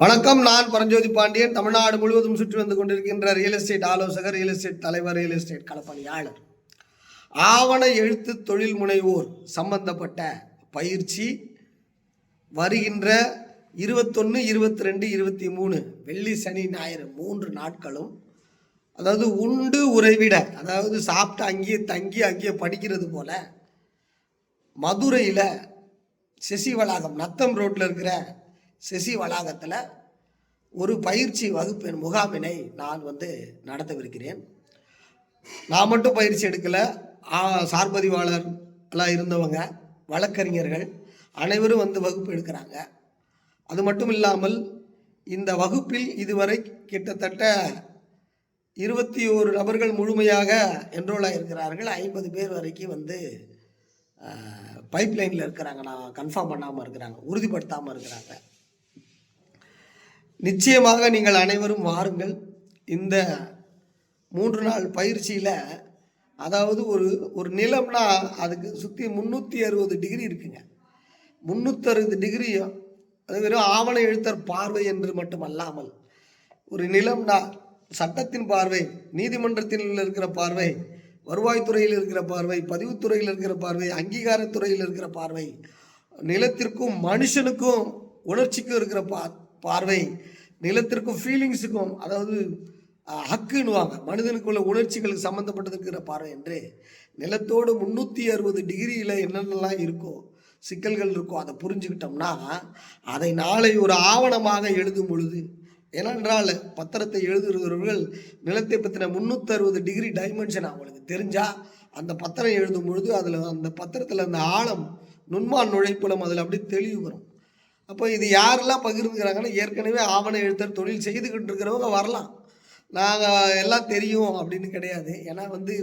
வணக்கம். நான் பரஞ்சோதி பாண்டியன். தமிழ்நாடு முழுவதும் சுற்றி வந்து கொண்டிருக்கின்ற ரியல் எஸ்டேட் ஆலோசகர் ரியல் எஸ்டேட் தலைவர் ரியல் எஸ்டேட் களப்பணியாளர். ஆவண எழுத்து தொழில் முனைவோர் சம்பந்தப்பட்ட பயிற்சி வருகின்ற இருபத்தொன்று இருபத்தி ரெண்டு இருபத்தி மூணு வெள்ளி சனி ஞாயிறு மூன்று நாட்களும். அதாவது உண்டு உறைவிட அதாவது சாப்பிட்டு அங்கேயே தங்கி அங்கேயே படிக்கிறது போல மதுரையில் செசி வளாகம் நத்தம் ரோட்டில் இருக்கிற செசி வளாகத்தில் ஒரு பயிற்சி வகுப்பின் முகாமினை நான் வந்து நடத்தவிருக்கிறேன். நான் மட்டும் பயிற்சி எடுக்கலை. சார்பதிவாளர் எல்லாம் இருந்தவங்க வழக்கறிஞர்கள் அனைவரும் வந்து வகுப்பு எடுக்கிறாங்க. அது மட்டும் இல்லாமல் இந்த வகுப்பில் இதுவரை கிட்டத்தட்ட இருபத்தி ஓரு நபர்கள் முழுமையாக என்ரோலாக இருக்கிறார்கள் ஐம்பது பேர் வரைக்கும் வந்து பைப் லைனில் இருக்கிறாங்க. நான் கன்ஃபார்ம் பண்ணாமல் இருக்கிறாங்க. உறுதிப்படுத்தாமல் இருக்கிறாங்க. நிச்சயமாக நீங்கள் அனைவரும் வாருங்கள். இந்த மூன்று நாள் பயிற்சியில் அதாவது ஒரு ஒரு நிலம்னா அதுக்கு சுற்றி முந்நூற்றி அறுபது டிகிரி இருக்குங்க. முந்நூற்றறுபது டிகிரியும் அது வெறும் ஆவண எழுத்தர் பார்வை என்று மட்டும் அல்லாமல் ஒரு நிலம்னா சட்டத்தின் பார்வை நீதிமன்றத்தில் இருக்கிற பார்வை வருவாய்த்துறையில் இருக்கிற பார்வை பதிவுத்துறையில் இருக்கிற பார்வை அங்கீகாரத்துறையில் இருக்கிற பார்வை நிலத்திற்கும் மனுஷனுக்கும் உணர்ச்சிக்கும் இருக்கிற பா பார்வை நிலத்திற்கும் ஃபீலிங்ஸுக்கும் அதாவது அஹ், ஹக்குன்னுவாங்க. மனிதனுக்குள்ள உணர்ச்சிகளுக்கு சம்மந்தப்பட்டது இருக்கிற பார்வை என்று. நிலத்தோடு முந்நூற்றி அறுபது டிகிரியில் என்னென்னலாம் இருக்கோ சிக்கல்கள் இருக்கோ அதை புரிஞ்சுக்கிட்டோம்னா அதை நாளை ஒரு ஆவணமாக எழுதும் பொழுது ஏனென்றால் பத்திரத்தை எழுதுகிறவர்கள் நிலத்தை பற்றின முந்நூற்றறுபது டிகிரி டைமென்ஷன் அவங்களுக்கு தெரிஞ்சால் அந்த பத்திரம் எழுதும் பொழுது அதில் அந்த பத்திரத்தில் அந்த ஆழம் நுண்மான் நுழைப்புலம் அதில் அப்படியே தெளிவு வரும். அப்போ இது யாரெல்லாம் பகிர்ந்துக்கிறாங்கன்னா ஏற்கனவே ஆவண எழுத்தர் தொழில் செய்துக்கிட்டு இருக்கிறவங்க வரலாம். நாங்கள் எல்லாம் தெரியும் அப்படின்னு கிடையாது. ஏன்னா வந்து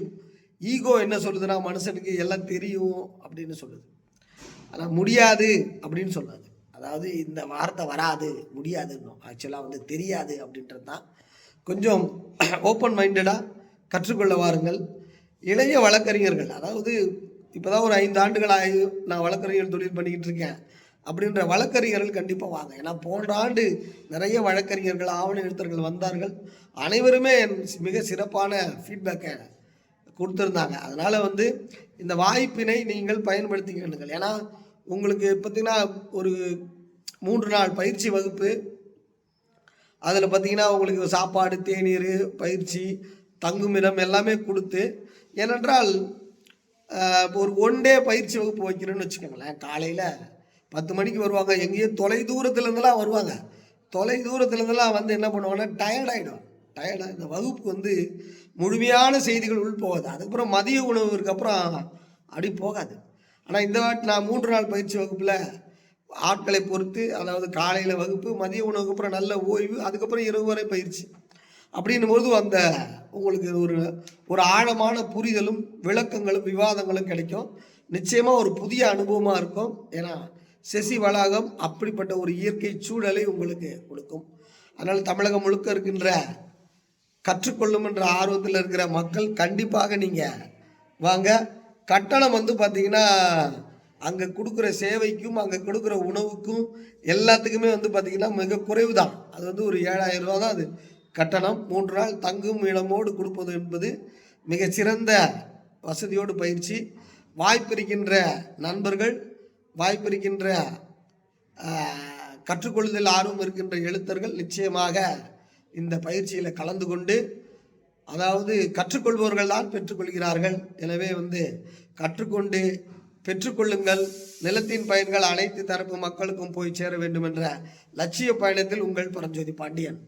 ஈகோ என்ன சொல்லுதுன்னா மனுஷனுக்கு எல்லாம் தெரியும் அப்படின்னு சொல்லுது. ஆனால் முடியாது அப்படின்னு சொல்லாது. அதாவது இந்த வார்த்தை வராது முடியாதுன்னு. ஆக்சுவலாக வந்து தெரியாது அப்படின்றது தான் கொஞ்சம் ஓப்பன் மைண்டடாக கற்றுக்கொள்ள வாருங்கள். இளைய வழக்கறிஞர்கள் அதாவது இப்போ தான் ஒரு ஐந்து ஆண்டுகள் ஆகி நான் வழக்கறிஞர் தொழில் பண்ணிக்கிட்டு இருக்கேன். அப்படின்ற வழக்கறிஞர்கள் கண்டிப்பாக வாங்க. ஏன்னா போன்ற ஆண்டு நிறைய வழக்கறிஞர்கள் ஆவண எழுத்தர்கள் வந்தார்கள். அனைவருமே மிக சிறப்பான ஃபீட்பேக்கை கொடுத்துருந்தாங்க. அதனால் வந்து இந்த வாய்ப்பினை நீங்கள் பயன்படுத்திக்கிடுங்கள் ஏன்னா உங்களுக்கு பார்த்திங்கன்னா ஒரு மூன்று நாள் பயிற்சி வகுப்பு. அதில் பார்த்தீங்கன்னா உங்களுக்கு சாப்பாடு தேநீர் பயிற்சி தங்குமிடம் எல்லாமே கொடுத்து ஏனென்றால் இப்போ ஒரு ஒன் டே பயிற்சி வகுப்பு வைக்கிறேன்னு வச்சுக்கோங்களேன் காலையில் பத்து மணிக்கு வருவாங்க. எங்கேயோ தொலை தூரத்துலேருந்துலாம் வருவாங்க. தொலை தூரத்துலேருந்துலாம் வந்து என்ன பண்ணுவாங்கன்னா டயர்ட் ஆகிடும் டயர்டாக இந்த வகுப்பு வந்து முழுமையான செய்திகள் உள் போகாது. அதுக்கப்புறம் மதிய உணவுக்கு அப்புறம் அப்படி போகாது. ஆனால் இந்த வாட்டி நான் மூன்று நாள் பயிற்சி வகுப்பில் ஆட்களை பொறுத்து அதாவது காலையில் வகுப்பு மதிய உணவுக்கு அப்புறம் நல்ல ஓய்வு அதுக்கப்புறம் இரவு வரை பயிற்சி. அப்படின்னும்போது அந்த உங்களுக்கு ஒரு ஒரு ஆழமான புரிதலும் விளக்கங்களும் விவாதங்களும் கிடைக்கும். நிச்சயமாக ஒரு புதிய அனுபவமாக இருக்கும். ஏன்னா செசி வளாகம் அப்படிப்பட்ட ஒரு இயற்கை சூழலை உங்களுக்கு கொடுக்கும். அதனால் தமிழகம் முழுக்க இருக்கின்ற கற்றுக்கொள்ளும் என்ற ஆர்வத்தில் இருக்கிற மக்கள் கண்டிப்பாக நீங்கள் வாங்க. கட்டணம் வந்து பார்த்திங்கன்னா அங்கே கொடுக்குற சேவைக்கும் அங்கே கொடுக்குற உணவுக்கும் எல்லாத்துக்குமே வந்து பார்த்திங்கன்னா மிக குறைவு தான். அது வந்து ஒரு ஏழாயிரம் ரூபா தான் அது. கட்டணம். மூன்று நாள் தங்கும் இடமோடு கொடுப்பது என்பது மிகச்சிறந்த வசதியோடு பயிற்சி. வாய்ப்பிருக்கின்ற நண்பர்கள் வாய்ப்பிருக்கின்ற கற்றுக்கொள்ளுதல் ஆர்வம் இருக்கின்ற எழுத்தர்கள் நிச்சயமாக இந்த பயிற்சியில் கலந்து கொண்டு அதாவது கற்றுக்கொள்பவர்கள் தான் பெற்றுக்கொள்கிறார்கள். எனவே வந்து கற்றுக்கொண்டு பெற்றுக்கொள்ளுங்கள். நிலத்தின் பயன்கள் அனைத்து தரப்பு மக்களுக்கும் போய் சேர வேண்டும் என்ற லட்சிய பயணத்தில் உங்கள் பரஞ்சோதி பாண்டியன்.